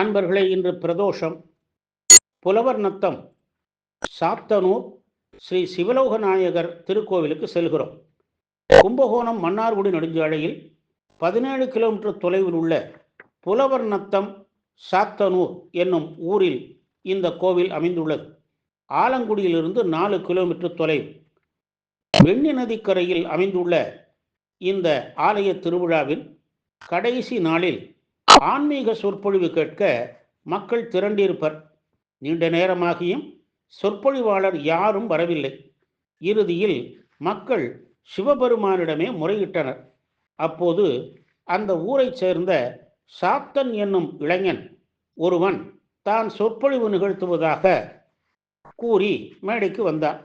அன்பர்களே இன்று பிரதோஷம். புலவர் நத்தம். சாத்தனூர் ஸ்ரீ சிவலோக நாயகர் திருக்கோவிலுக்கு செல்கிறோம். கும்பகோணம் மன்னார்குடி நெடுஞ்சாலையில் பதினேழு கிலோமீட்டர் தொலைவில் உள்ள புலவர் நத்தம் சாத்தனூர் என்னும் ஊரில் இந்த கோவில் அமைந்துள்ளது. ஆலங்குடியிலிருந்து நாலு கிலோமீட்டர் தொலைவு. வெண்ணி நதிக்கரையில் அமைந்துள்ள இந்த ஆலய திருவிழாவில் கடைசி நாளில் ஆன்மீக சொற்பொழிவு கேட்க மக்கள் திரண்டிருப்பர். நீண்ட நேரமாகியும் சொற்பொழிவாளர் யாரும் வரவில்லை. இறுதியில் மக்கள் சிவபெருமானிடமே முறையிட்டனர். அப்போது அந்த ஊரைச் சேர்ந்த சாத்தன் என்னும் இளைஞன் ஒருவன் தான் சொற்பொழிவு நிகழ்த்துவதாக கூறி மேடைக்கு வந்தான்.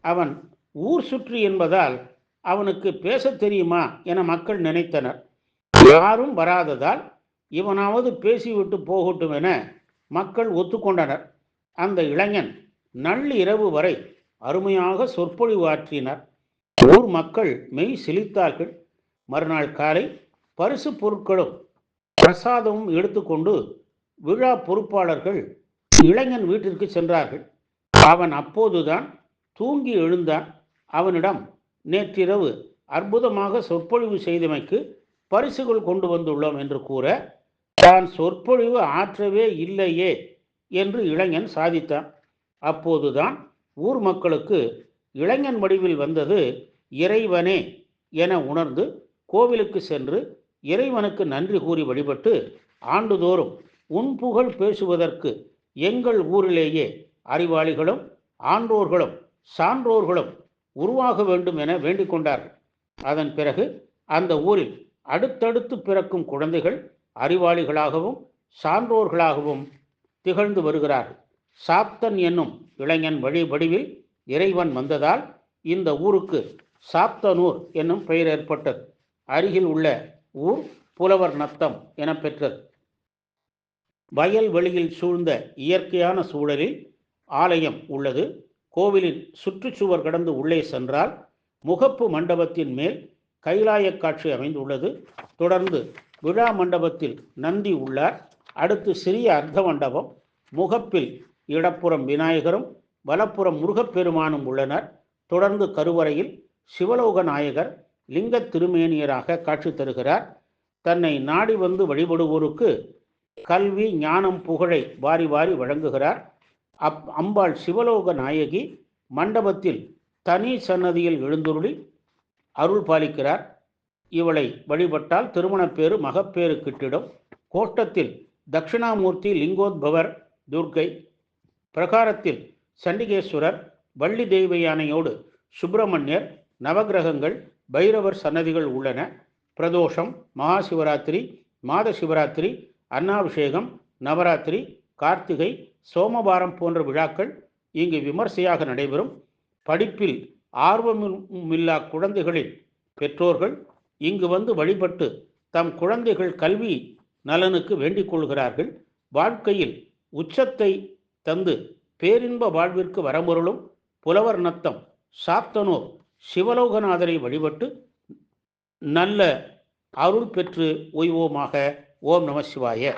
அவன் ஊர் சுற்றி என்பதால் அவனுக்கு பேசத் தெரியுமா? என மக்கள் நினைத்தனர். யாரும் வராததால் இவனாவது பேசிவிட்டு போகட்டும் என மக்கள் ஒத்துக்கொண்டனர். அந்த இளைஞன் நள்ளிரவு வரை அருமையாக சொற்பொழிவு ஆற்றினர். ஊர் மக்கள் மெய் சிலித்தார்கள். மறுநாள் காலை பரிசு பொருட்களும் பிரசாதமும் எடுத்துக்கொண்டு விழா பொறுப்பாளர்கள் இளைஞன் வீட்டிற்கு சென்றார்கள். அவன் அப்போதுதான் தூங்கி எழுந்தான். அவனிடம் நேற்றிரவு அற்புதமாக சொற்பொழிவு செய்தமைக்கு பரிசுகள் கொண்டு வந்துள்ளோம் என்று கூற தான் சொற்பொழிவு ஆற்றவே இல்லையே என்று இளைஞன் சாதித்தான். அப்போதுதான் ஊர் மக்களுக்கு இளைஞன் வடிவில் வந்தது இறைவனே என உணர்ந்து கோவிலுக்கு சென்று இறைவனுக்கு நன்றி கூறி வழிபட்டு ஆண்டுதோறும் உன் புகழ் பேசுவதற்கு எங்கள் ஊரிலேயே அறிவாளிகளும் ஆன்றோர்களும் சான்றோர்களும் உருவாக வேண்டும் என வேண்டிக் கொண்டார்கள். அதன் பிறகு அந்த ஊரில் அடுத்தடுத்து பிறக்கும் குழந்தைகள் அறிவாளிகளாகவும் சான்றோர்களாகவும் திகழ்ந்து வருகிறார்கள். சாப்தன் என்னும் இளைஞன் வழி வடிவில் இறைவன் வந்ததால் இந்த ஊருக்கு சாப்தனூர் என்னும் பெயர் ஏற்பட்டது. அருகில் உள்ள ஊர் புலவர் நத்தம் என பெற்றது. வயல் வெளியில் சூழ்ந்த இயற்கையான சூழலில் ஆலயம் உள்ளது. கோவிலின் சுற்றுச்சுவர் கடந்து உள்ளே சென்றால் முகப்பு மண்டபத்தின் மேல் கைலாய காட்சி அமைந்துள்ளது. தொடர்ந்து விழா மண்டபத்தில் நந்தி உள்ளார். அடுத்து சிறிய அர்த்த மண்டபம் முகப்பில் இடப்புறம் விநாயகரும் வலப்புறம் முருகப்பெருமானும் உள்ளனர். தொடர்ந்து கருவறையில் சிவலோக நாயகர் லிங்க திருமேனியராக காட்சி தருகிறார். தன்னை நாடி வந்து வழிபடுவோருக்கு கல்வி ஞானம் புகழை வாரி வாரி வழங்குகிறார். அப் அம்பாள் சிவலோக நாயகி மண்டபத்தில் தனி சன்னதியில் எழுந்துருளி அருள் பாலிக்கிறார். இவளை வழிபட்டால் திருமணப்பேறு மகப்பேறு கிட்டிடும் கோட்டத்தில் தட்சிணாமூர்த்தி லிங்கோத்பவர் துர்க்கை. பிரகாரத்தில் சண்டிகேஸ்வரர் வள்ளி தெய்வ யானையோடு சுப்பிரமணியர் நவகிரகங்கள் பைரவர் சன்னதிகள் உள்ளன. பிரதோஷம் மகா சிவராத்திரி மாத சிவராத்திரி அன்னாபிஷேகம் நவராத்திரி கார்த்திகை சோமவாரம் போன்ற விழாக்கள் இங்கு விமர்சையாக நடைபெறும். படிப்பில் ஆர்வமில்லா குழந்தைகளின் பெற்றோர்கள் இங்கு வந்து வழிபட்டு தம் குழந்தைகள் கல்வி நலனுக்கு வேண்டிக் கொள்கிறார்கள். வாழ்க்கையில் உச்சத்தை தந்து பேரின்ப வாழ்விற்கு வரமுருளும் புலவர் நத்தம் சாத்தனூர் சிவலோகநாதரை வழிபட்டு நல்ல அருள் பெற்று ஓய்வோமாக ஓம் நம சிவாய.